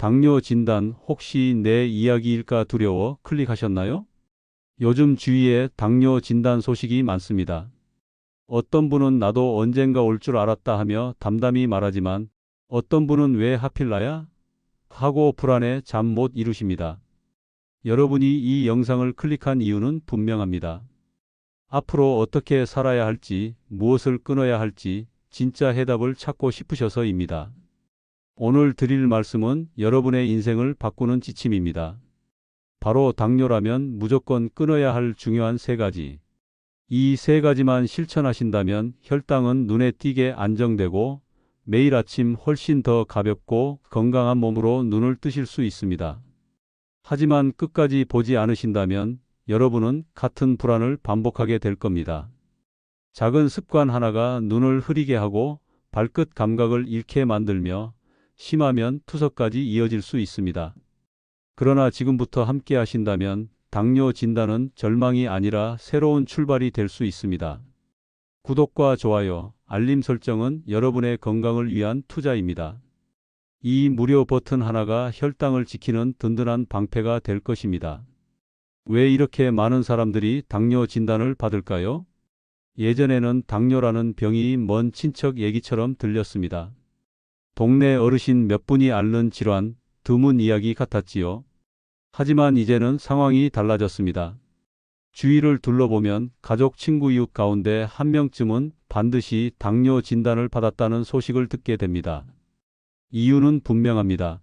당뇨 진단 혹시 내 이야기일까 두려워 클릭하셨나요? 요즘 주위에 당뇨 진단 소식이 많습니다. 어떤 분은 나도 언젠가 올 줄 알았다 하며 담담히 말하지만 어떤 분은 왜 하필 나야? 하고 불안해 잠 못 이루십니다. 여러분이 이 영상을 클릭한 이유는 분명합니다. 앞으로 어떻게 살아야 할지, 무엇을 끊어야 할지 진짜 해답을 찾고 싶으셔서입니다. 오늘 드릴 말씀은 여러분의 인생을 바꾸는 지침입니다. 바로 당뇨라면 무조건 끊어야 할 중요한 세 가지. 이 세 가지만 실천하신다면 혈당은 눈에 띄게 안정되고 매일 아침 훨씬 더 가볍고 건강한 몸으로 눈을 뜨실 수 있습니다. 하지만 끝까지 보지 않으신다면 여러분은 같은 불안을 반복하게 될 겁니다. 작은 습관 하나가 눈을 흐리게 하고 발끝 감각을 잃게 만들며 심하면 투석까지 이어질 수 있습니다. 그러나 지금부터 함께 하신다면 당뇨 진단은 절망이 아니라 새로운 출발이 될 수 있습니다. 구독과 좋아요, 알림 설정은 여러분의 건강을 위한 투자입니다. 이 무료 버튼 하나가 혈당을 지키는 든든한 방패가 될 것입니다. 왜 이렇게 많은 사람들이 당뇨 진단을 받을까요? 예전에는 당뇨라는 병이 먼 친척 얘기처럼 들렸습니다. 동네 어르신 몇 분이 앓는 질환, 드문 이야기 같았지요. 하지만 이제는 상황이 달라졌습니다. 주위를 둘러보면 가족, 친구, 이웃 가운데 한 명쯤은 반드시 당뇨 진단을 받았다는 소식을 듣게 됩니다. 이유는 분명합니다.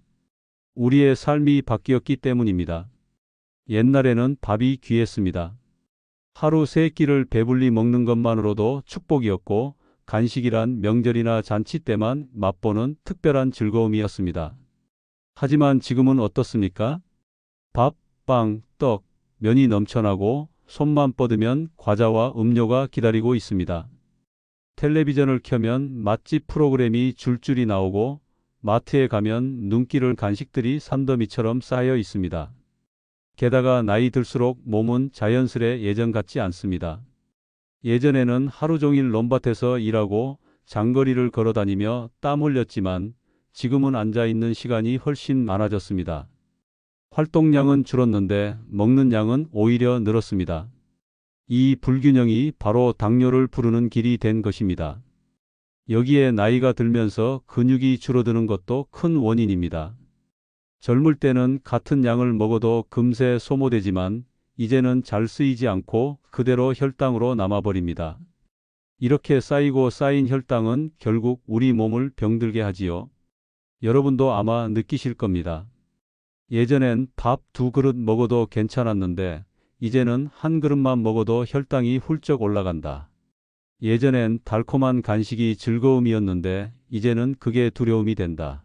우리의 삶이 바뀌었기 때문입니다. 옛날에는 밥이 귀했습니다. 하루 세 끼를 배불리 먹는 것만으로도 축복이었고 간식이란 명절이나 잔치 때만 맛보는 특별한 즐거움이었습니다. 하지만 지금은 어떻습니까? 밥, 빵, 떡, 면이 넘쳐나고 손만 뻗으면 과자와 음료가 기다리고 있습니다. 텔레비전을 켜면 맛집 프로그램이 줄줄이 나오고 마트에 가면 눈길을 간식들이 산더미처럼 쌓여 있습니다. 게다가 나이 들수록 몸은 자연스레 예전 같지 않습니다. 예전에는 하루 종일 논밭에서 일하고 장거리를 걸어 다니며 땀 흘렸지만 지금은 앉아 있는 시간이 훨씬 많아졌습니다. 활동량은 줄었는데 먹는 양은 오히려 늘었습니다. 이 불균형이 바로 당뇨를 부르는 길이 된 것입니다. 여기에 나이가 들면서 근육이 줄어드는 것도 큰 원인입니다. 젊을 때는 같은 양을 먹어도 금세 소모되지만 이제는 잘 쓰이지 않고 그대로 혈당으로 남아버립니다. 이렇게 쌓이고 쌓인 혈당은 결국 우리 몸을 병들게 하지요. 여러분도 아마 느끼실 겁니다. 예전엔 밥 두 그릇 먹어도 괜찮았는데 이제는 한 그릇만 먹어도 혈당이 훌쩍 올라간다. 예전엔 달콤한 간식이 즐거움이었는데 이제는 그게 두려움이 된다.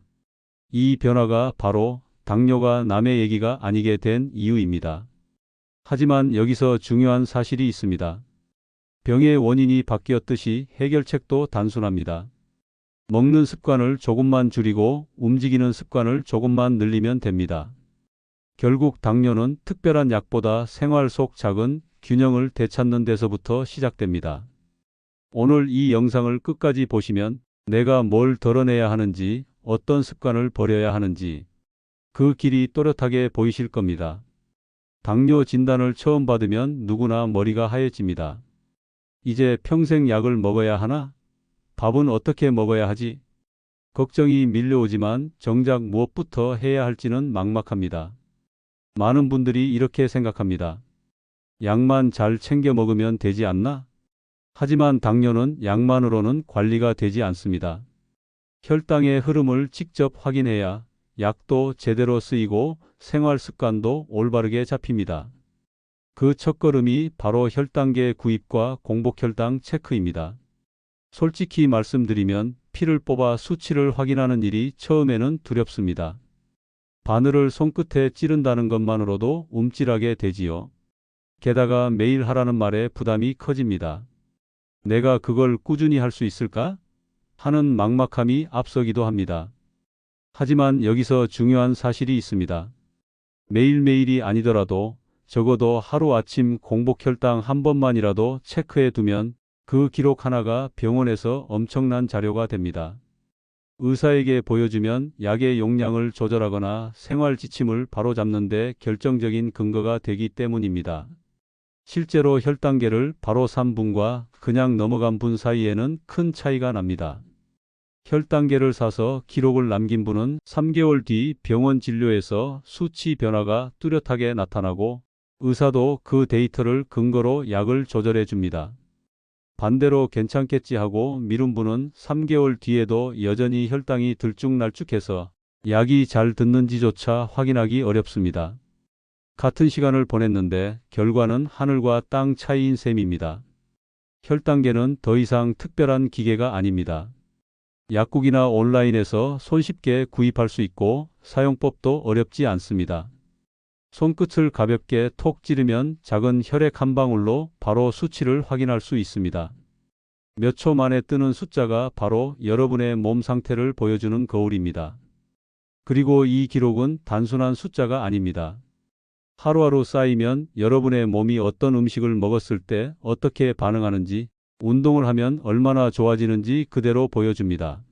이 변화가 바로 당뇨가 남의 얘기가 아니게 된 이유입니다. 하지만 여기서 중요한 사실이 있습니다. 병의 원인이 바뀌었듯이 해결책도 단순합니다. 먹는 습관을 조금만 줄이고 움직이는 습관을 조금만 늘리면 됩니다. 결국 당뇨는 특별한 약보다 생활 속 작은 균형을 되찾는 데서부터 시작됩니다. 오늘 이 영상을 끝까지 보시면 내가 뭘 덜어내야 하는지, 어떤 습관을 버려야 하는지 그 길이 또렷하게 보이실 겁니다. 당뇨 진단을 처음 받으면 누구나 머리가 하얘집니다. 이제 평생 약을 먹어야 하나? 밥은 어떻게 먹어야 하지? 걱정이 밀려오지만 정작 무엇부터 해야 할지는 막막합니다. 많은 분들이 이렇게 생각합니다. 약만 잘 챙겨 먹으면 되지 않나? 하지만 당뇨는 약만으로는 관리가 되지 않습니다. 혈당의 흐름을 직접 확인해야 약도 제대로 쓰이고 생활 습관도 올바르게 잡힙니다. 그 첫걸음이 바로 혈당계 구입과 공복혈당 체크입니다. 솔직히 말씀드리면 피를 뽑아 수치를 확인하는 일이 처음에는 두렵습니다. 바늘을 손끝에 찌른다는 것만으로도 움찔하게 되지요. 게다가 매일 하라는 말에 부담이 커집니다. 내가 그걸 꾸준히 할 수 있을까? 하는 막막함이 앞서기도 합니다. 하지만 여기서 중요한 사실이 있습니다. 매일매일이 아니더라도 적어도 하루 아침 공복 혈당 한 번만이라도 체크해 두면 그 기록 하나가 병원에서 엄청난 자료가 됩니다. 의사에게 보여주면 약의 용량을 조절하거나 생활 지침을 바로잡는 데 결정적인 근거가 되기 때문입니다. 실제로 혈당계를 바로 산 분과 그냥 넘어간 분 사이에는 큰 차이가 납니다. 혈당계를 사서 기록을 남긴 분은 3개월 뒤 병원 진료에서 수치 변화가 뚜렷하게 나타나고 의사도 그 데이터를 근거로 약을 조절해 줍니다. 반대로 괜찮겠지 하고 미룬 분은 3개월 뒤에도 여전히 혈당이 들쭉날쭉해서 약이 잘 듣는지조차 확인하기 어렵습니다. 같은 시간을 보냈는데 결과는 하늘과 땅 차이인 셈입니다. 혈당계는 더 이상 특별한 기계가 아닙니다. 약국이나 온라인에서 손쉽게 구입할 수 있고 사용법도 어렵지 않습니다. 손끝을 가볍게 톡 찌르면 작은 혈액 한 방울로 바로 수치를 확인할 수 있습니다. 몇 초 만에 뜨는 숫자가 바로 여러분의 몸 상태를 보여주는 거울입니다. 그리고 이 기록은 단순한 숫자가 아닙니다. 하루하루 쌓이면 여러분의 몸이 어떤 음식을 먹었을 때 어떻게 반응하는지, 운동을 하면 얼마나 좋아지는지 그대로 보여줍니다.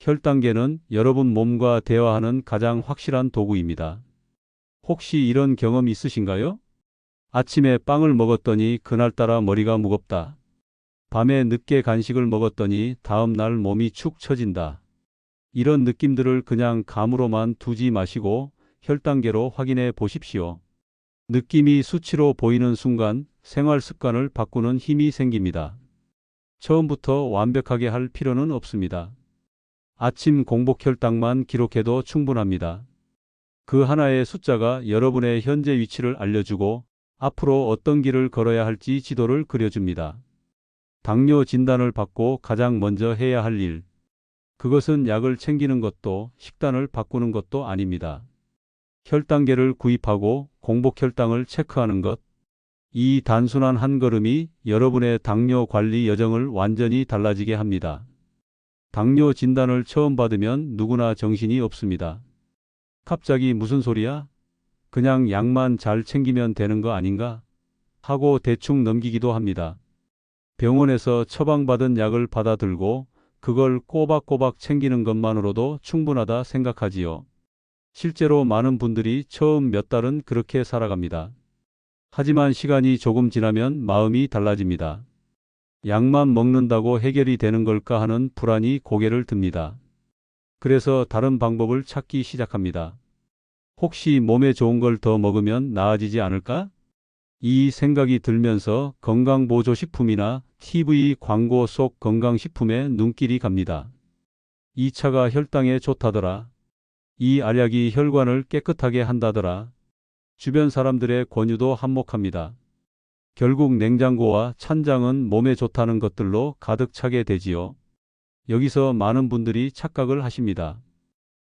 혈당계는 여러분 몸과 대화하는 가장 확실한 도구입니다. 혹시 이런 경험 있으신가요? 아침에 빵을 먹었더니 그날따라 머리가 무겁다. 밤에 늦게 간식을 먹었더니 다음 날 몸이 축 처진다. 이런 느낌들을 그냥 감으로만 두지 마시고 혈당계로 확인해 보십시오. 느낌이 수치로 보이는 순간 생활 습관을 바꾸는 힘이 생깁니다. 처음부터 완벽하게 할 필요는 없습니다. 아침 공복 혈당만 기록해도 충분합니다. 그 하나의 숫자가 여러분의 현재 위치를 알려주고 앞으로 어떤 길을 걸어야 할지 지도를 그려줍니다. 당뇨 진단을 받고 가장 먼저 해야 할 일. 그것은 약을 챙기는 것도 식단을 바꾸는 것도 아닙니다. 혈당계를 구입하고 공복 혈당을 체크하는 것. 이 단순한 한 걸음이 여러분의 당뇨 관리 여정을 완전히 달라지게 합니다. 당뇨 진단을 처음 받으면 누구나 정신이 없습니다. 갑자기 무슨 소리야? 그냥 약만 잘 챙기면 되는 거 아닌가? 하고 대충 넘기기도 합니다. 병원에서 처방받은 약을 받아들고 그걸 꼬박꼬박 챙기는 것만으로도 충분하다 생각하지요. 실제로 많은 분들이 처음 몇 달은 그렇게 살아갑니다. 하지만 시간이 조금 지나면 마음이 달라집니다. 약만 먹는다고 해결이 되는 걸까 하는 불안이 고개를 듭니다. 그래서 다른 방법을 찾기 시작합니다. 혹시 몸에 좋은 걸 더 먹으면 나아지지 않을까? 이 생각이 들면서 건강보조식품이나 TV 광고 속 건강식품에 눈길이 갑니다. 이 차가 혈당에 좋다더라. 이 알약이 혈관을 깨끗하게 한다더라. 주변 사람들의 권유도 한몫합니다. 결국 냉장고와 찬장은 몸에 좋다는 것들로 가득 차게 되지요. 여기서 많은 분들이 착각을 하십니다.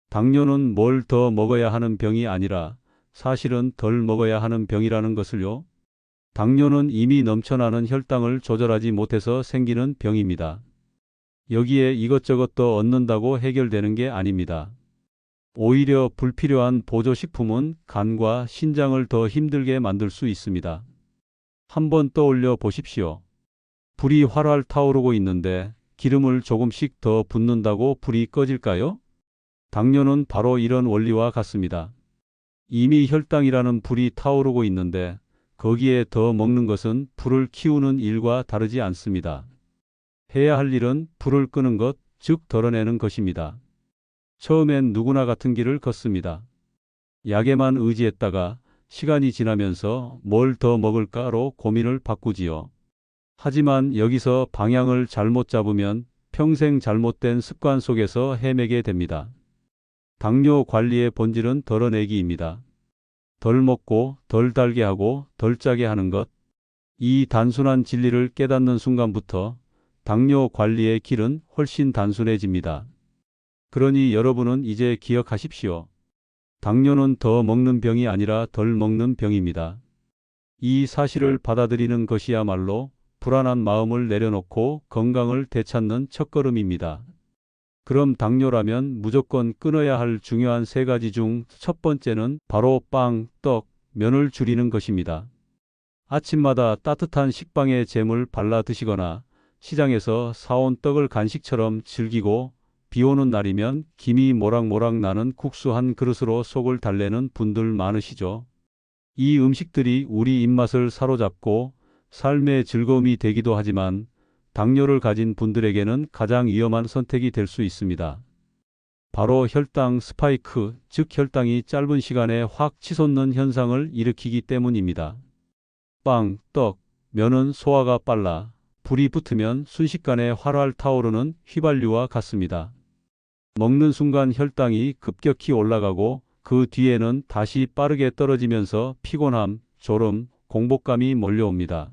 당뇨는 뭘 더 먹어야 하는 병이 아니라 사실은 덜 먹어야 하는 병이라는 것을요. 당뇨는 이미 넘쳐나는 혈당을 조절하지 못해서 생기는 병입니다. 여기에 이것저것 더 얻는다고 해결되는 게 아닙니다. 오히려 불필요한 보조식품은 간과 신장을 더 힘들게 만들 수 있습니다. 한번 떠올려 보십시오. 불이 활활 타오르고 있는데 기름을 조금씩 더 붓는다고 불이 꺼질까요? 당뇨는 바로 이런 원리와 같습니다. 이미 혈당이라는 불이 타오르고 있는데 거기에 더 먹는 것은 불을 키우는 일과 다르지 않습니다. 해야 할 일은 불을 끄는 것, 즉 덜어내는 것입니다. 처음엔 누구나 같은 길을 걷습니다. 약에만 의지했다가 시간이 지나면서 뭘 더 먹을까로 고민을 바꾸지요. 하지만 여기서 방향을 잘못 잡으면 평생 잘못된 습관 속에서 헤매게 됩니다. 당뇨 관리의 본질은 덜어내기입니다. 덜 먹고 덜 달게 하고 덜 짜게 하는 것. 이 단순한 진리를 깨닫는 순간부터 당뇨 관리의 길은 훨씬 단순해집니다. 그러니 여러분은 이제 기억하십시오. 당뇨는 더 먹는 병이 아니라 덜 먹는 병입니다. 이 사실을 받아들이는 것이야말로 불안한 마음을 내려놓고 건강을 되찾는 첫걸음입니다. 그럼 당뇨라면 무조건 끊어야 할 중요한 세 가지 중 첫 번째는 바로 빵, 떡, 면을 줄이는 것입니다. 아침마다 따뜻한 식빵에 잼을 발라 드시거나 시장에서 사온 떡을 간식처럼 즐기고 비 오는 날이면 김이 모락모락 나는 국수 한 그릇으로 속을 달래는 분들 많으시죠. 이 음식들이 우리 입맛을 사로잡고 삶의 즐거움이 되기도 하지만 당뇨를 가진 분들에게는 가장 위험한 선택이 될 수 있습니다. 바로 혈당 스파이크, 즉 혈당이 짧은 시간에 확 치솟는 현상을 일으키기 때문입니다. 빵, 떡, 면은 소화가 빨라 불이 붙으면 순식간에 활활 타오르는 휘발유와 같습니다. 먹는 순간 혈당이 급격히 올라가고 그 뒤에는 다시 빠르게 떨어지면서 피곤함, 졸음, 공복감이 몰려옵니다.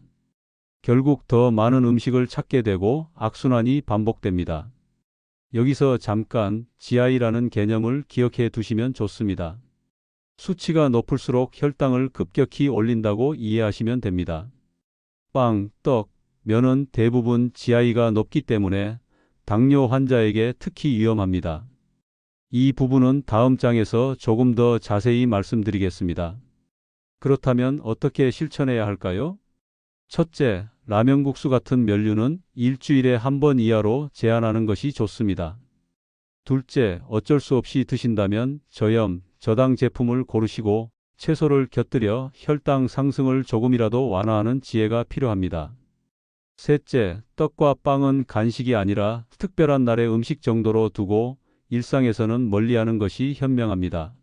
결국 더 많은 음식을 찾게 되고 악순환이 반복됩니다. 여기서 잠깐 GI라는 개념을 기억해 두시면 좋습니다. 수치가 높을수록 혈당을 급격히 올린다고 이해하시면 됩니다. 빵, 떡, 면은 대부분 GI가 높기 때문에 당뇨 환자에게 특히 위험합니다. 이 부분은 다음 장에서 조금 더 자세히 말씀드리겠습니다. 그렇다면 어떻게 실천해야 할까요? 첫째, 라면국수 같은 면류는 일주일에 한 번 이하로 제한하는 것이 좋습니다. 둘째, 어쩔 수 없이 드신다면 저염, 저당 제품을 고르시고 채소를 곁들여 혈당 상승을 조금이라도 완화하는 지혜가 필요합니다. 셋째, 떡과 빵은 간식이 아니라 특별한 날의 음식 정도로 두고 일상에서는 멀리하는 것이 현명합니다.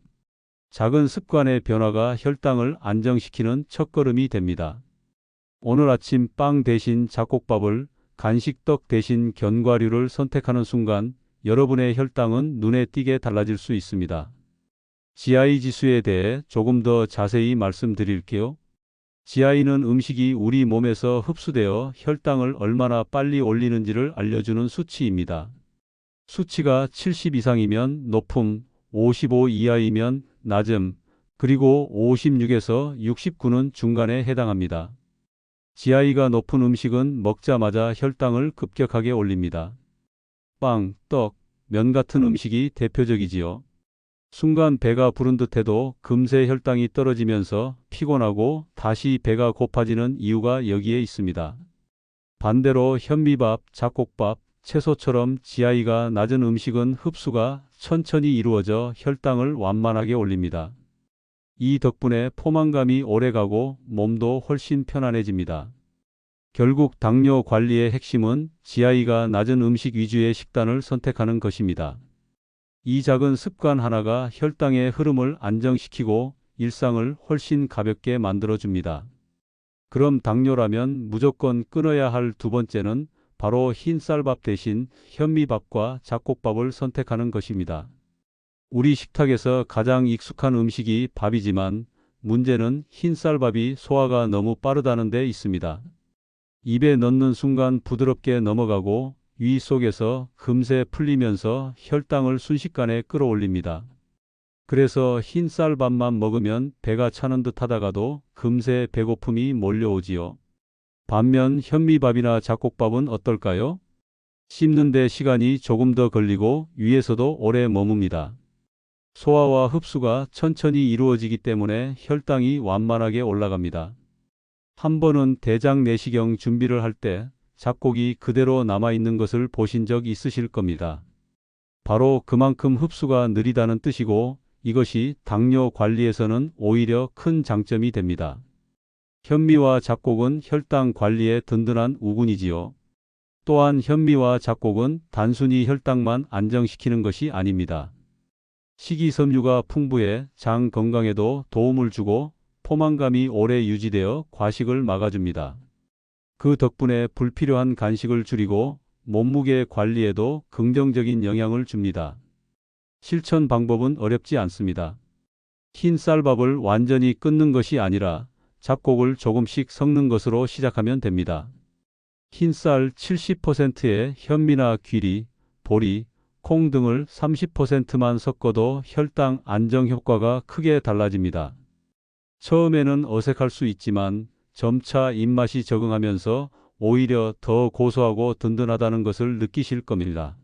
작은 습관의 변화가 혈당을 안정시키는 첫걸음이 됩니다. 오늘 아침 빵 대신 잡곡밥을 간식 떡 대신 견과류를 선택하는 순간 여러분의 혈당은 눈에 띄게 달라질 수 있습니다. GI 지수에 대해 조금 더 자세히 말씀드릴게요. GI는 음식이 우리 몸에서 흡수되어 혈당을 얼마나 빨리 올리는지를 알려주는 수치입니다. 수치가 70 이상이면 높음, 55 이하이면 낮음, 그리고 56에서 69는 중간에 해당합니다. GI가 높은 음식은 먹자마자 혈당을 급격하게 올립니다. 빵, 떡, 면 같은 음식이 대표적이지요. 순간 배가 부른 듯해도 금세 혈당이 떨어지면서 피곤하고 다시 배가 고파지는 이유가 여기에 있습니다. 반대로 현미밥, 잡곡밥, 채소처럼 GI가 낮은 음식은 흡수가 천천히 이루어져 혈당을 완만하게 올립니다. 이 덕분에 포만감이 오래가고 몸도 훨씬 편안해집니다. 결국 당뇨 관리의 핵심은 GI가 낮은 음식 위주의 식단을 선택하는 것입니다. 이 작은 습관 하나가 혈당의 흐름을 안정시키고 일상을 훨씬 가볍게 만들어줍니다. 그럼 당뇨라면 무조건 끊어야 할 두 번째는 바로 흰 쌀밥 대신 현미밥과 잡곡밥을 선택하는 것입니다. 우리 식탁에서 가장 익숙한 음식이 밥이지만 문제는 흰 쌀밥이 소화가 너무 빠르다는 데 있습니다. 입에 넣는 순간 부드럽게 넘어가고 위 속에서 금세 풀리면서 혈당을 순식간에 끌어올립니다. 그래서 흰 쌀 밥만 먹으면 배가 차는 듯 하다가도 금세 배고픔이 몰려오지요. 반면 현미밥이나 잡곡밥은 어떨까요? 씹는데 시간이 조금 더 걸리고 위에서도 오래 머뭅니다. 소화와 흡수가 천천히 이루어지기 때문에 혈당이 완만하게 올라갑니다. 한 번은 대장 내시경 준비를 할 때 잡곡이 그대로 남아있는 것을 보신 적 있으실 겁니다. 바로 그만큼 흡수가 느리다는 뜻이고 이것이 당뇨 관리에서는 오히려 큰 장점이 됩니다. 현미와 잡곡은 혈당 관리에 든든한 우군이지요. 또한 현미와 잡곡은 단순히 혈당만 안정시키는 것이 아닙니다. 식이섬유가 풍부해 장 건강에도 도움을 주고 포만감이 오래 유지되어 과식을 막아줍니다. 그 덕분에 불필요한 간식을 줄이고 몸무게 관리에도 긍정적인 영향을 줍니다. 실천 방법은 어렵지 않습니다. 흰 쌀밥을 완전히 끊는 것이 아니라 잡곡을 조금씩 섞는 것으로 시작하면 됩니다. 흰 쌀 70%에 현미나 귀리, 보리, 콩 등을 30%만 섞어도 혈당 안정 효과가 크게 달라집니다. 처음에는 어색할 수 있지만 점차 입맛이 적응하면서 오히려 더 고소하고 든든하다는 것을 느끼실 겁니다.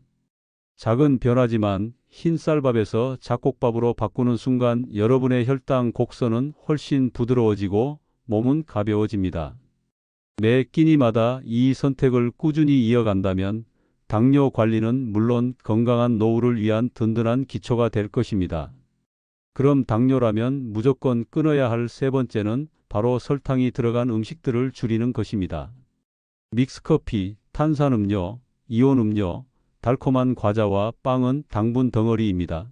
작은 변화지만 흰 쌀밥에서 잡곡밥으로 바꾸는 순간 여러분의 혈당 곡선은 훨씬 부드러워지고 몸은 가벼워집니다. 매 끼니마다 이 선택을 꾸준히 이어간다면 당뇨 관리는 물론 건강한 노후를 위한 든든한 기초가 될 것입니다. 그럼 당뇨라면 무조건 끊어야 할 세 번째는 바로 설탕이 들어간 음식들을 줄이는 것입니다. 믹스커피, 탄산음료, 이온음료, 달콤한 과자와 빵은 당분 덩어리입니다.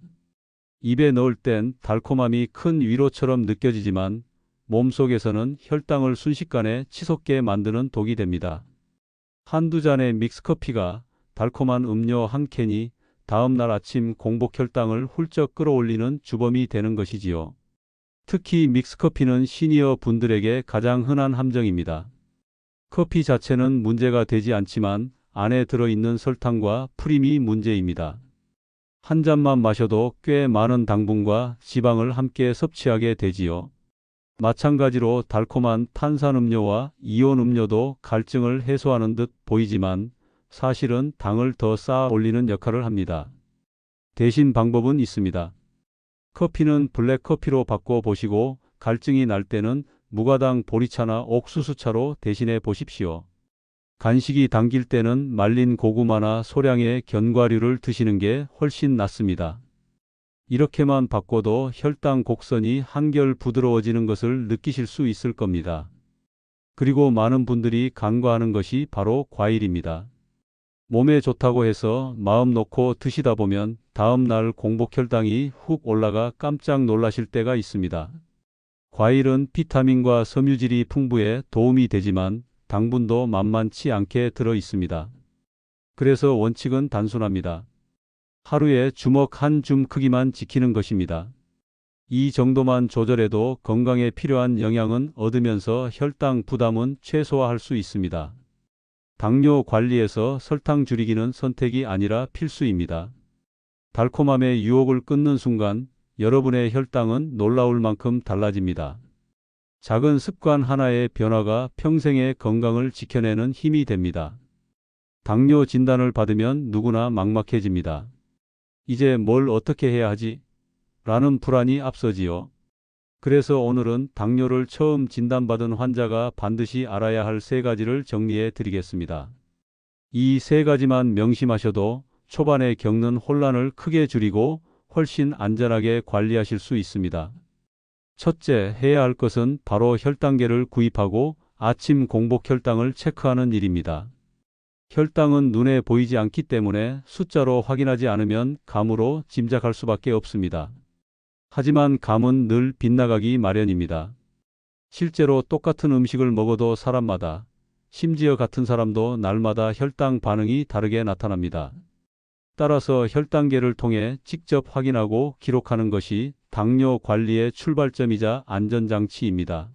입에 넣을 땐 달콤함이 큰 위로처럼 느껴지지만 몸속에서는 혈당을 순식간에 치솟게 만드는 독이 됩니다. 한두 잔의 믹스커피가 달콤한 음료 한 캔이 다음 날 아침 공복 혈당을 훌쩍 끌어올리는 주범이 되는 것이지요. 특히 믹스커피는 시니어 분들에게 가장 흔한 함정입니다. 커피 자체는 문제가 되지 않지만 안에 들어있는 설탕과 프림이 문제입니다. 한 잔만 마셔도 꽤 많은 당분과 지방을 함께 섭취하게 되지요. 마찬가지로 달콤한 탄산음료와 이온음료도 갈증을 해소하는 듯 보이지만 사실은 당을 더 쌓아 올리는 역할을 합니다. 대신 방법은 있습니다. 커피는 블랙커피로 바꿔 보시고 갈증이 날 때는 무가당 보리차나 옥수수차로 대신해 보십시오. 간식이 당길 때는 말린 고구마나 소량의 견과류를 드시는 게 훨씬 낫습니다. 이렇게만 바꿔도 혈당 곡선이 한결 부드러워지는 것을 느끼실 수 있을 겁니다. 그리고 많은 분들이 간과하는 것이 바로 과일입니다. 몸에 좋다고 해서 마음 놓고 드시다 보면 다음 날 공복 혈당이 훅 올라가 깜짝 놀라실 때가 있습니다. 과일은 비타민과 섬유질이 풍부해 도움이 되지만 당분도 만만치 않게 들어 있습니다. 그래서 원칙은 단순합니다. 하루에 주먹 한 줌 크기만 지키는 것입니다. 이 정도만 조절해도 건강에 필요한 영양은 얻으면서 혈당 부담은 최소화할 수 있습니다. 당뇨 관리에서 설탕 줄이기는 선택이 아니라 필수입니다. 달콤함의 유혹을 끊는 순간 여러분의 혈당은 놀라울 만큼 달라집니다. 작은 습관 하나의 변화가 평생의 건강을 지켜내는 힘이 됩니다. 당뇨 진단을 받으면 누구나 막막해집니다. 이제 뭘 어떻게 해야 하지? 라는 불안이 앞서지요. 그래서 오늘은 당뇨를 처음 진단받은 환자가 반드시 알아야 할 세 가지를 정리해 드리겠습니다. 이 세 가지만 명심하셔도 초반에 겪는 혼란을 크게 줄이고 훨씬 안전하게 관리하실 수 있습니다. 첫째, 해야 할 것은 바로 혈당계를 구입하고 아침 공복 혈당을 체크하는 일입니다. 혈당은 눈에 보이지 않기 때문에 숫자로 확인하지 않으면 감으로 짐작할 수밖에 없습니다. 하지만 감은 늘 빗나가기 마련입니다. 실제로 똑같은 음식을 먹어도 사람마다, 심지어 같은 사람도 날마다 혈당 반응이 다르게 나타납니다. 따라서 혈당계를 통해 직접 확인하고 기록하는 것이 당뇨 관리의 출발점이자 안전장치입니다.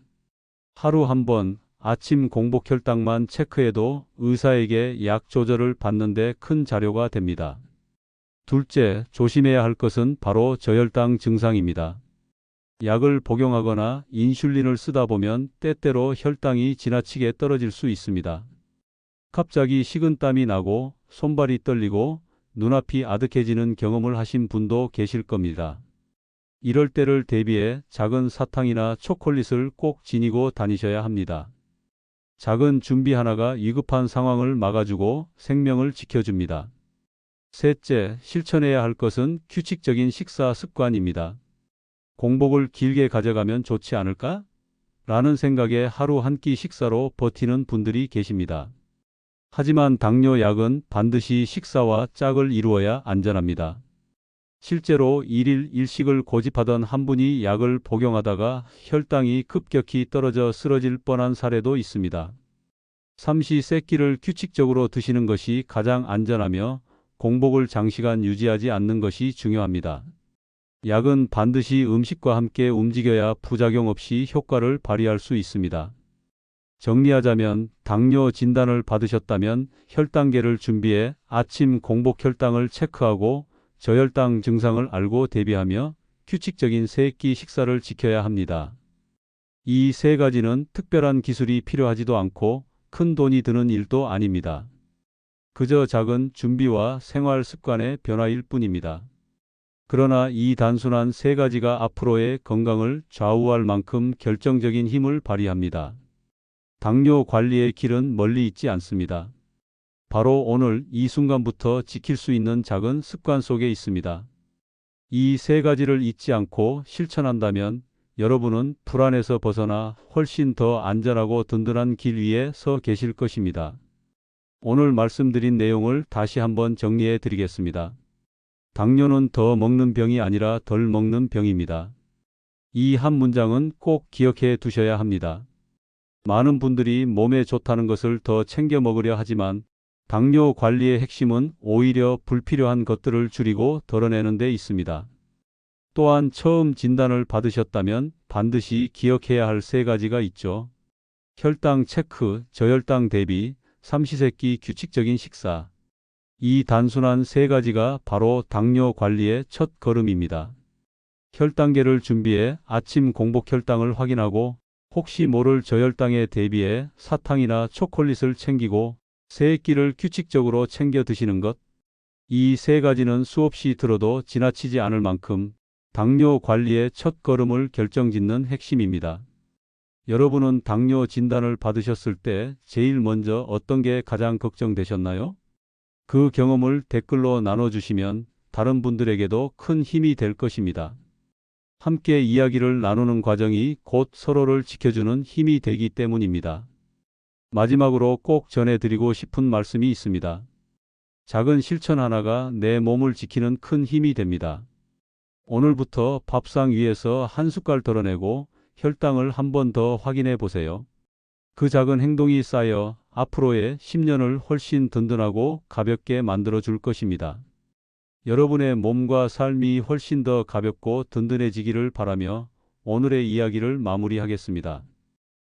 하루 한 번 아침 공복 혈당만 체크해도 의사에게 약 조절을 받는데 큰 자료가 됩니다. 둘째, 조심해야 할 것은 바로 저혈당 증상입니다. 약을 복용하거나 인슐린을 쓰다 보면 때때로 혈당이 지나치게 떨어질 수 있습니다. 갑자기 식은땀이 나고 손발이 떨리고 눈앞이 아득해지는 경험을 하신 분도 계실 겁니다. 이럴 때를 대비해 작은 사탕이나 초콜릿을 꼭 지니고 다니셔야 합니다. 작은 준비 하나가 위급한 상황을 막아주고 생명을 지켜줍니다. 셋째, 실천해야 할 것은 규칙적인 식사 습관입니다. 공복을 길게 가져가면 좋지 않을까? 라는 생각에 하루 한 끼 식사로 버티는 분들이 계십니다. 하지만 당뇨 약은 반드시 식사와 짝을 이루어야 안전합니다. 실제로 일일 일식을 고집하던 한 분이 약을 복용하다가 혈당이 급격히 떨어져 쓰러질 뻔한 사례도 있습니다. 삼시 세끼를 규칙적으로 드시는 것이 가장 안전하며 공복을 장시간 유지하지 않는 것이 중요합니다. 약은 반드시 음식과 함께 움직여야 부작용 없이 효과를 발휘할 수 있습니다. 정리하자면 당뇨 진단을 받으셨다면 혈당계를 준비해 아침 공복 혈당을 체크하고 저혈당 증상을 알고 대비하며 규칙적인 세끼 식사를 지켜야 합니다. 이 세 가지는 특별한 기술이 필요하지도 않고 큰 돈이 드는 일도 아닙니다. 그저 작은 준비와 생활 습관의 변화일 뿐입니다. 그러나 이 단순한 세 가지가 앞으로의 건강을 좌우할 만큼 결정적인 힘을 발휘합니다. 당뇨 관리의 길은 멀리 있지 않습니다. 바로 오늘 이 순간부터 지킬 수 있는 작은 습관 속에 있습니다. 이 세 가지를 잊지 않고 실천한다면 여러분은 불안에서 벗어나 훨씬 더 안전하고 든든한 길 위에 서 계실 것입니다. 오늘 말씀드린 내용을 다시 한번 정리해 드리겠습니다. 당뇨는 더 먹는 병이 아니라 덜 먹는 병입니다. 이 한 문장은 꼭 기억해 두셔야 합니다. 많은 분들이 몸에 좋다는 것을 더 챙겨 먹으려 하지만 당뇨 관리의 핵심은 오히려 불필요한 것들을 줄이고 덜어내는 데 있습니다. 또한 처음 진단을 받으셨다면 반드시 기억해야 할 세 가지가 있죠. 혈당 체크, 저혈당 대비, 삼시세끼 규칙적인 식사. 이 단순한 세 가지가 바로 당뇨 관리의 첫 걸음입니다. 혈당계를 준비해 아침 공복 혈당을 확인하고 혹시 모를 저혈당에 대비해 사탕이나 초콜릿을 챙기고 세 끼를 규칙적으로 챙겨 드시는 것. 이 세 가지는 수없이 들어도 지나치지 않을 만큼 당뇨 관리의 첫 걸음을 결정짓는 핵심입니다. 여러분은 당뇨 진단을 받으셨을 때 제일 먼저 어떤 게 가장 걱정되셨나요? 그 경험을 댓글로 나눠주시면 다른 분들에게도 큰 힘이 될 것입니다. 함께 이야기를 나누는 과정이 곧 서로를 지켜주는 힘이 되기 때문입니다. 마지막으로 꼭 전해드리고 싶은 말씀이 있습니다. 작은 실천 하나가 내 몸을 지키는 큰 힘이 됩니다. 오늘부터 밥상 위에서 한 숟갈 덜어내고 혈당을 한 번 더 확인해 보세요. 그 작은 행동이 쌓여 앞으로의 10년을 훨씬 든든하고 가볍게 만들어 줄 것입니다. 여러분의 몸과 삶이 훨씬 더 가볍고 든든해지기를 바라며 오늘의 이야기를 마무리하겠습니다.